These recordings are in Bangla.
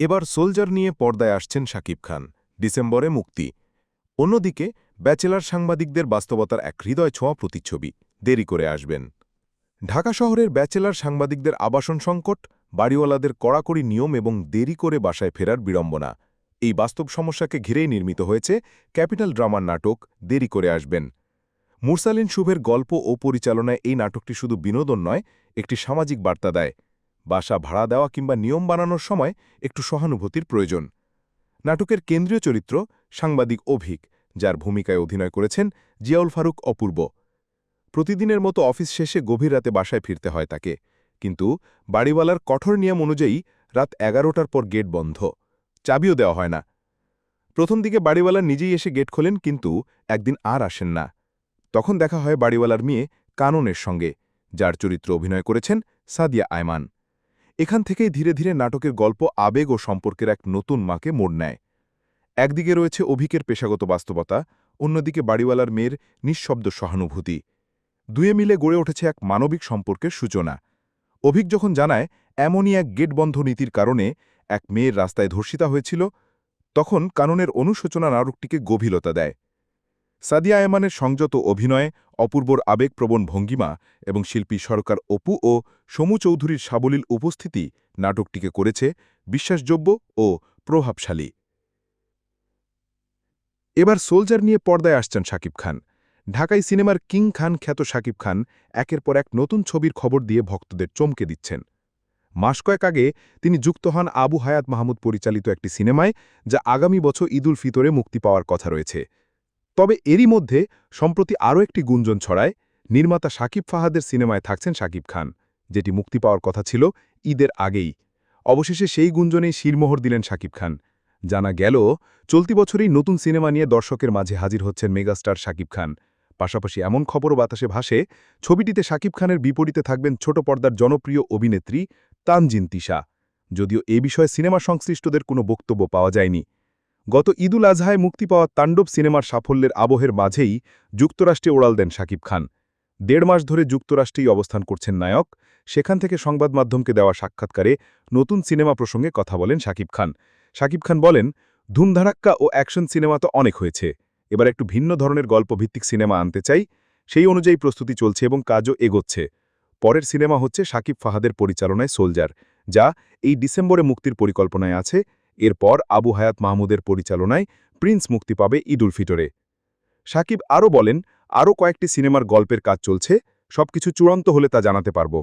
এবার সোলজার নিয়ে পর্দায় আসছেন শাকিব খান, ডিসেম্বরে মুক্তি। অন্যদিকে, ব্যাচেলার সাংবাদিকদের বাস্তবতার এক হৃদয় ছোঁয়া প্রতিচ্ছবি, দেরি করে আসবেন। ঢাকা শহরের ব্যাচেলার সাংবাদিকদের আবাসন সংকট, বাড়িওয়ালাদের কড়াকড়ি নিয়ম এবং দেরি করে বাসায় ফেরার বিড়ম্বনা, এই বাস্তব সমস্যাকে ঘিরেই নির্মিত হয়েছে ক্যাপিটাল ড্রামার নাটক, দেরি করে আসবেন। মুরসালিন শুভের গল্প ও পরিচালনায় এই নাটকটি শুধু বিনোদন নয়, একটি সামাজিক বার্তা দেয়। বাসা ভাড়া দেওয়া কিংবা নিয়ম বানানোর সময় একটু সহানুভূতির প্রয়োজন। নাটকের কেন্দ্রীয় চরিত্র সাংবাদিক অভিক, যার ভূমিকায় অভিনয় করেছেন জিয়াউল ফারুক অপূর্ব। প্রতিদিনের মতো অফিস শেষে গভীর রাতে বাসায় ফিরতে হয় তাকে। কিন্তু বাড়িওয়ালার কঠোর নিয়ম অনুযায়ী রাত এগারোটার পর গেট বন্ধ। চাবিও দেওয়া হয় না। প্রথম দিকে বাড়িওয়ালা নিজেই এসে গেট খোলেন, কিন্তু একদিন আর আসেন না। তখন দেখা হয় বাড়িওয়ালার মেয়ে কাননের সঙ্গে, যার চরিত্র অভিনয় করেছেন সাদিয়া আয়মান। এখান থেকেই ধীরে ধীরে নাটকের গল্প, আবেগ ও সম্পর্কের এক নতুন মাকে মোড় নেয়। একদিকে রয়েছে অভিকের পেশাগত বাস্তবতা, অন্যদিকে বাড়িওয়ালার মেয়ের নিঃশব্দ সহানুভূতি। দুয়ে মিলে গড়ে উঠেছে এক মানবিক সম্পর্কের সূচনা। অভিক যখন জানায়, এমনই এক গেট বন্ধ নীতির কারণে এক মেয়ের রাস্তায় ধর্ষিতা হয়েছিল তখন কাননের অনুশোচনা নাটকটিকে গভীরতা দেয়। সাদিয়া আয়মানের সংযত অভিনয়ে অপূর্বর আবেগপ্রবণ ভঙ্গিমা এবং শিল্পী সরকার অপু ও সমু চৌধুরীর সাবলীল উপস্থিতি নাটকটিকে করেছে বিশ্বাসযোগ্য ও প্রভাবশালী। এবার সোলজার নিয়ে পর্দায় আসছেন শাকিব খান। ঢাকাই সিনেমার কিং খান খ্যাত শাকিব খান একের পর এক নতুন ছবির খবর দিয়ে ভক্তদের চমকে দিচ্ছেন। মাস কয়েক আগে তিনি যুক্ত হন আবু হায়াত মাহমুদ পরিচালিত একটি সিনেমায়, যা আগামী বছর ঈদুল ফিতরে মুক্তি পাওয়ার কথা রয়েছে। তবে এরই মধ্যে, সম্প্রতি আরও একটি গুঞ্জন ছড়ায়, নির্মাতা সাকিব ফাহাদের সিনেমায় থাকছেন সাকিব খান, যেটি মুক্তি পাওয়ার কথা ছিল ঈদের আগেই। অবশেষে সেই গুঞ্জনেই শিরমোহর দিলেন শাকিব খান। জানা গেল, চলতি বছরই নতুন সিনেমা নিয়ে দর্শকের মাঝে হাজির হচ্ছেন মেগাস্টার সাকিব খান। পাশাপাশি এমন খবরও বাতাসে ভাসে, ছবিটিতে শাকিব খানের বিপরীতে থাকবেন ছোট পর্দার জনপ্রিয় অভিনেত্রী তানজিন তিশা। যদিও এ বিষয়ে সিনেমা সংশ্লিষ্টদের কোনো বক্তব্য পাওয়া যায়নি। গত ঈদুল আজহায় মুক্তি পাওয়া তাণ্ডব সিনেমার সাফল্যের আবহের মাঝেই যুক্তরাষ্ট্রে ওড়াল দেন শাকিব খান। দেড় মাস ধরে যুক্তরাষ্ট্রেই অবস্থান করছেন নায়ক। সেখান থেকে সংবাদ মাধ্যমকে দেওয়া সাক্ষাৎকারে নতুন সিনেমা প্রসঙ্গে কথা বলেন শাকিব খান। শাকিব খান বলেন ধুমধারাক্কা ও অ্যাকশন সিনেমা তো অনেক হয়েছে। এবার একটু ভিন্ন ধরনের গল্পভিত্তিক সিনেমা আনতে চাই। সেই অনুযায়ী প্রস্তুতি চলছে এবং কাজও এগোচ্ছে। পরের সিনেমা হচ্ছে শাকিব ফাহাদের পরিচালনায় সোলজার, যা এই ডিসেম্বরে মুক্তির পরিকল্পনায় আছে। এরপর আবু হায়াত মাহমুদের পরিচালনায় প্রিন্স মুক্তি পাবে ঈদুল ফিটরে সাকিব আরও বলেন, আরও কয়েকটি সিনেমার গল্পের কাজ চলছে, সবকিছু চূড়ান্ত হলে তা জানাতে পারব।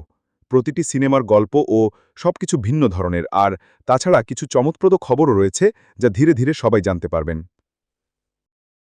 প্রতিটি সিনেমার গল্প ও সবকিছু ভিন্ন ধরনের, আর তাছাড়া কিছু চমৎপ্রদ খবরও রয়েছে যা ধীরে ধীরে সবাই জানতে পারবেন।